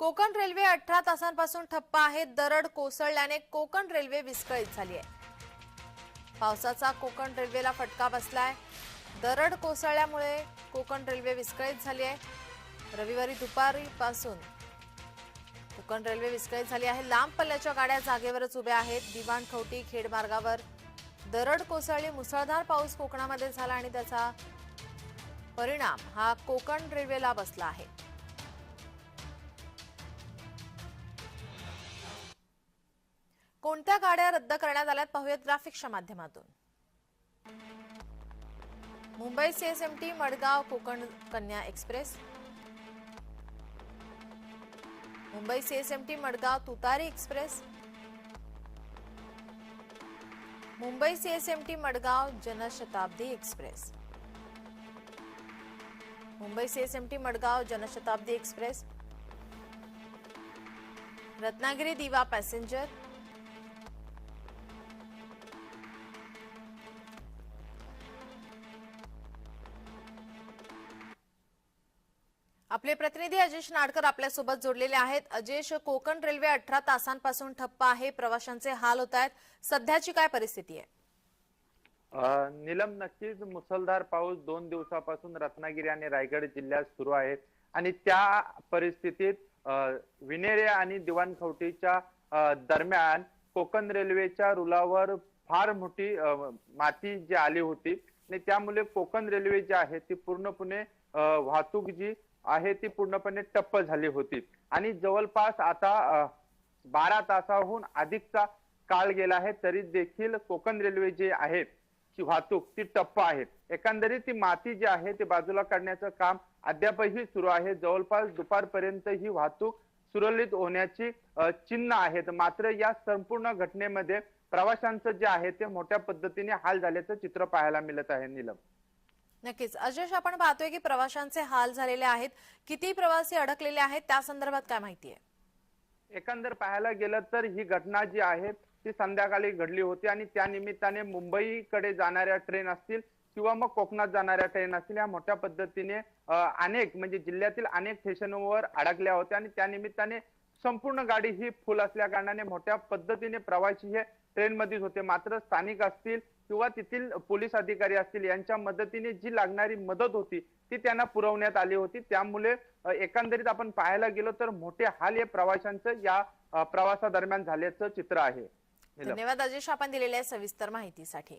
Konkan railway अठरा तासांपासून ठप्प आहे. दरड कोसळल्याने कोकण रेल्वे विस्कळीत झाली आहे पावसाचा कोकण रेल्वेला फटका बसलाय. दरड कोसळल्यामुळे कोकण रेल्वे विस्कळीत झाली आहे रविवारी दुपारीपासून कोकण रेल्वे विस्कळीत झाली आहे. लांब पल्ल्याच्या गाड्या जागेवरच उभ्या आहेत. दिवाण खवटी खेड मार्गावर दरड कोसळली. मुसळधार पाऊस कोकणामध्ये झाला आणि त्याचा परिणाम हा कोकण रेल्वेला बसला आहे. कोणत्या गाड्या रद्द करण्यात आल्यात पाहूयात ग्राफिक्सच्या माध्यमातून. Mumbai CSMT Madgaon Konkan Kanya express. Mumbai CSMT Madgaon Tutari express. Mumbai CSMT Madgaon Janshatabdi express. Mumbai CSMT Madgaon Janshatabdi express. Ratnagiri Diva passenger. आपले प्रतिनिधी अजेश नाडकर आपल्यासोबत जोडलेले आहेत. अजेश कोकण रेल्वे अठरा तासांपासून ठप्प आहे. प्रवाशांचे हाल होत आहेत. सध्याची काय परिस्थिती आहे? निलम नक्कीच मुसळधार पाऊस दोन दिवसापासून रत्नागिरी आणि रायगड जिल्ह्यात सुरू आहे. आणि त्या परिस्थितीत विनेरे आणि दिवाणखवटीच्या दरम्यान कोकण रेल्वेच्या रुलावर फार मोठी माती जी आली होती. आणि त्यामुळे कोकण रेल्वे जी आहे ती पूर्णपणे वाहतूक जी आहे ती पूर्णपणे टप्प झाली होती. आणि जवळपास आता बारा तासाहून अधिकचा काळ गेला आहे तरी देखील कोकण रेल्वे जे आहे वाहतूक ती टप्प आहे. एकंदरीत ती माती जी आहे ती बाजूला काढण्याचं काम अद्यापही सुरू आहे. जवळपास दुपारपर्यंत ही वाहतूक सुरळीत होण्याची चिन्ह आहेत. मात्र या संपूर्ण घटनेमध्ये प्रवाशांचं जे आहे ते मोठ्या पद्धतीने हाल झाल्याचं चित्र पाहायला मिळत आहे नीलम. नक्कीच. अजेश आपण पाहतोय की प्रवाशांचे हाल झालेले आहेत. किती प्रवासी अडकलेले आहेत? त्या संदर्भात काय माहिती आहे? एकंदर पाहायला गेलं तर ही घटना जी आहे ती संध्याकाळी घडली होती आणि त्या निमित्ताने मुंबईकडे जाणाऱ्या ट्रेन असतील किंवा मग कोकणात जाणाऱ्या ट्रेन असतील या मोठ्या पद्धतीने अनेक म्हणजे जिल्ह्यातील अनेक स्टेशनवर अडकल्या होत्या आणि त्या निमित्ताने संपूर्ण गाडी ही फुल असल्या कारणाने मोठ्या पद्धतीने प्रवासी हे ट्रेनमध्येच होते. मात्र स्थानिक असतील किंवा तेथील पोलीस अधिकारी असतील यांच्या मदतीने जी लागणारी मदत होती ती त्यांना पुरवण्यात आली होती. त्यामुळे एकंदरीत आपण पाहायला गेलो तर मोठे हाल हे प्रवाशांचं या प्रवासादरम्यान झाल्याचं चित्र आहे. धन्यवाद अजेश आपण दिलेल्या सविस्तर माहितीसाठी.